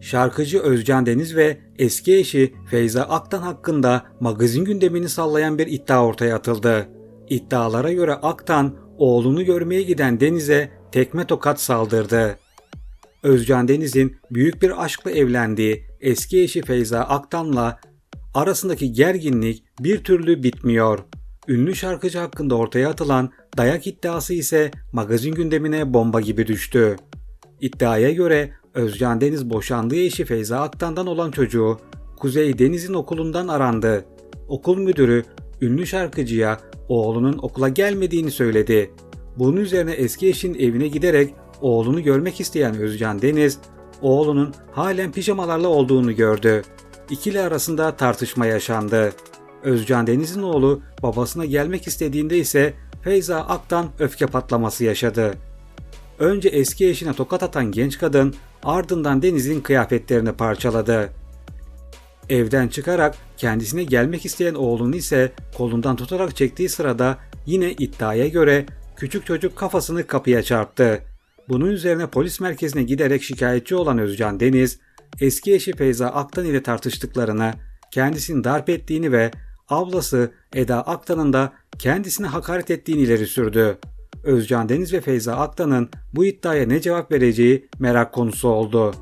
Şarkıcı Özcan Deniz ve eski eşi Feyza Aktan hakkında magazin gündemini sallayan bir iddia ortaya atıldı. İddialara göre Aktan oğlunu görmeye giden Deniz'e tekme tokat saldırdı. Özcan Deniz'in büyük bir aşkla evlendiği eski eşi Feyza Aktan'la arasındaki gerginlik bir türlü bitmiyor. Ünlü şarkıcı hakkında ortaya atılan dayak iddiası ise magazin gündemine bomba gibi düştü. İddiaya göre Özcan Deniz boşandığı eşi Feyza Aktan'dan olan çocuğu Kuzey Deniz'in okulundan arandı. Okul müdürü ünlü şarkıcıya oğlunun okula gelmediğini söyledi. Bunun üzerine eski eşin evine giderek oğlunu görmek isteyen Özcan Deniz, oğlunun halen pijamalarla olduğunu gördü. İkili arasında tartışma yaşandı. Özcan Deniz'in oğlu babasına gelmek istediğinde ise Feyza Aktan öfke patlaması yaşadı. Önce eski eşine tokat atan genç kadın ardından Deniz'in kıyafetlerini parçaladı. Evden çıkarak kendisine gelmek isteyen oğlunu ise kolundan tutarak çektiği sırada yine iddiaya göre küçük çocuk kafasını kapıya çarptı. Bunun üzerine polis merkezine giderek şikayetçi olan Özcan Deniz, eski eşi Feyza Aktan ile tartıştıklarını, kendisini darp ettiğini ve ablası Eda Aktan'ın da kendisine hakaret ettiğini ileri sürdü. Özcan Deniz ve Feyza Aktan'ın bu iddiaya ne cevap vereceği merak konusu oldu.